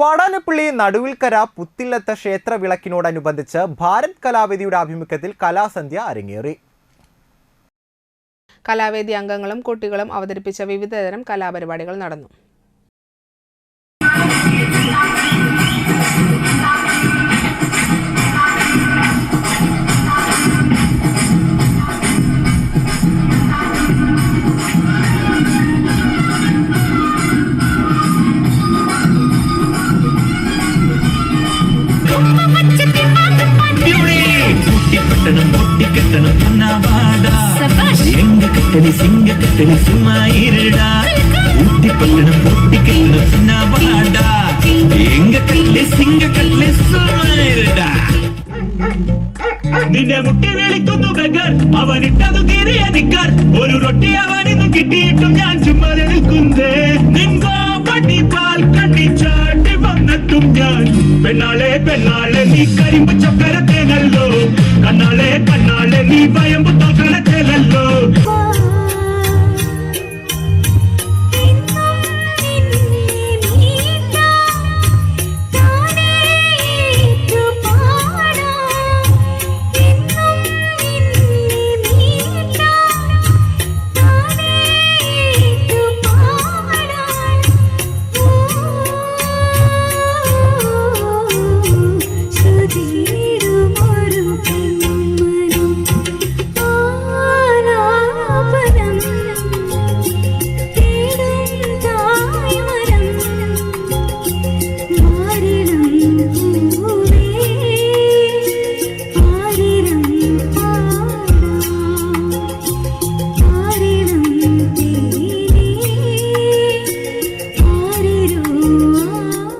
വാടാനപ്പള്ളി നടുവിൽക്കര പുത്തില്ലത്ത ക്ഷേത്ര വിളക്കിനോടനുബന്ധിച്ച് ഭാരത് കലാവേദിയുടെ ആഭിമുഖ്യത്തിൽ കലാസന്ധ്യ അരങ്ങേറി. കലാവേദി അംഗങ്ങളും കുട്ടികളും അവതരിപ്പിച്ച വിവിധതരം കലാപരിപാടികൾ നടന്നു. எங்க கட்டளி சிங்க கட்டளி சும்மா இருடா ஊட்டிப்பட்டணம் பொட்டி கட்டணம் பொன்னாவாடா எங்க கட்டளி சிங்க கட்டளി சும்மா ഇരുടാ നിന്നെ മുട്ടി വിളിക്കുന്നു ബഗർ അവനിട്ടതു കീറിയ നിക്കർ ഒരു റൊട്ടി അവനിന്ന് കിട്ടിയിട്ടും ഞാൻ ചുമ്മാ നിൽക്കുന്നേ നിങ്കോ പട്ടി പാൽ കണ്ണി ചാട്ടി വന്നെത്തും ഞാൻ പെണ്ണാളെ പെണ്ണാളെ നീ കരിമ്പ് ചക്കരത്തേനല്ലോ കണ്ണാളെ കണ്ണാളെ നീ ഭയമ്പ് തോക്കണത്തേനല്ലോ